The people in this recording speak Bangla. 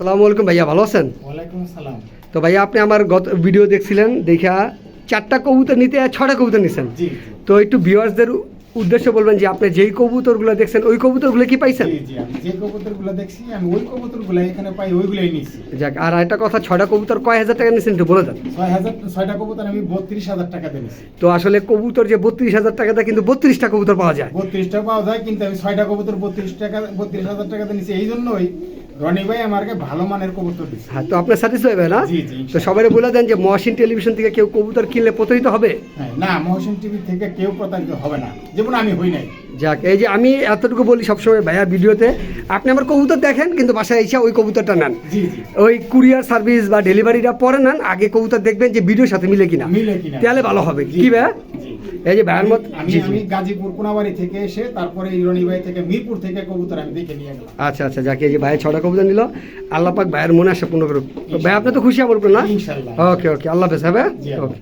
সালামু আলাইকুম ভাইয়া ভালো আছেন? তো ভাইয়া আপনি আমার গত ভিডিও দেখছিলেন দেখা চারটা কবুতর নিতে আর ছটা কবুতর নিছেন। জি তো একটু ভিউয়ার্সদের উদ্দেশ্য বলবেন যে আপনি যেই কবুতরগুলো দেখছেন ওই কবুতরগুলো কি পাইছেন? যে কবুতরগুলো দেখছি আমি ওই কবুতরগুলো এখানে পাই ওইগুলোই নিছি। যাক আর একটা কথা ছটা কবুতর কয় হাজার টাকা নিছেন একটু বলে দেন। ছয় হাজার ছয়টা কবুতর আমি বত্রিশ হাজার টাকা দিয়ে নিছি। তো আসলে কবুতর যে বত্রিশ হাজার টাকা দেয় কিন্তু বত্রিশটা কবুতর পাওয়া যায়। বত্রিশটা পাওয়া যায় কিন্তু আমি ছয়টা কবুতর বত্রিশ টাকা বত্রিশ হাজার টাকা দিয়ে নিছি এই জন্যই রনি ভাই আমাকে ভালো মানের কবুতর দিচ্ছে। হ্যাঁ তো আপনার স্যাটিসফাই হবে না? জি, জি, তো সবাই বলে দেন যে মহাসিন টেলিভিশন থেকে কেউ কবুতর কিনলে প্রতারিত হবে? হ্যাঁ না মহসিন টিভি থেকে কেউ প্রতারিত হবে না। যেমন আমি হই নাই। যাক এই যে আমি এতটুকু বলি সবসময় ভাইয়া ভিডিওতে আপনি আমার কবুতর দেখেন কিন্তু বাসায় এসে ওই কবুতরটা নেন। ওই কুরিয়ার সার্ভিস বা ডেলিভারিটা পরে নেন আগে কবুতর দেখবেন যে ভিডিওর সাথে মিলে কিনা। মিলে কিনা। তাহলে ভালো হবে। কি ভাইয়া। এই যে ভাইয়ার মত আমি। আমি গাজীপুর কোনাবাড়ি থেকে এসে তারপরে ভাই থেকে মিরপুর থেকে কবুতর আমি দেখে নিয়ে গেলাম আচ্ছা আচ্ছা যাকে এই যে ভাই ছটা কবুতর নিল আল্লাহ পাক ভাইয়ের মনে আসে পূর্ণ করুক ভাই আপনি তো খুশি আমার উপর না ইনশাআল্লাহ ওকে ওকে আল্লাহ হাফেজ হ্যাঁ? জি, আল্লাহ। ওকে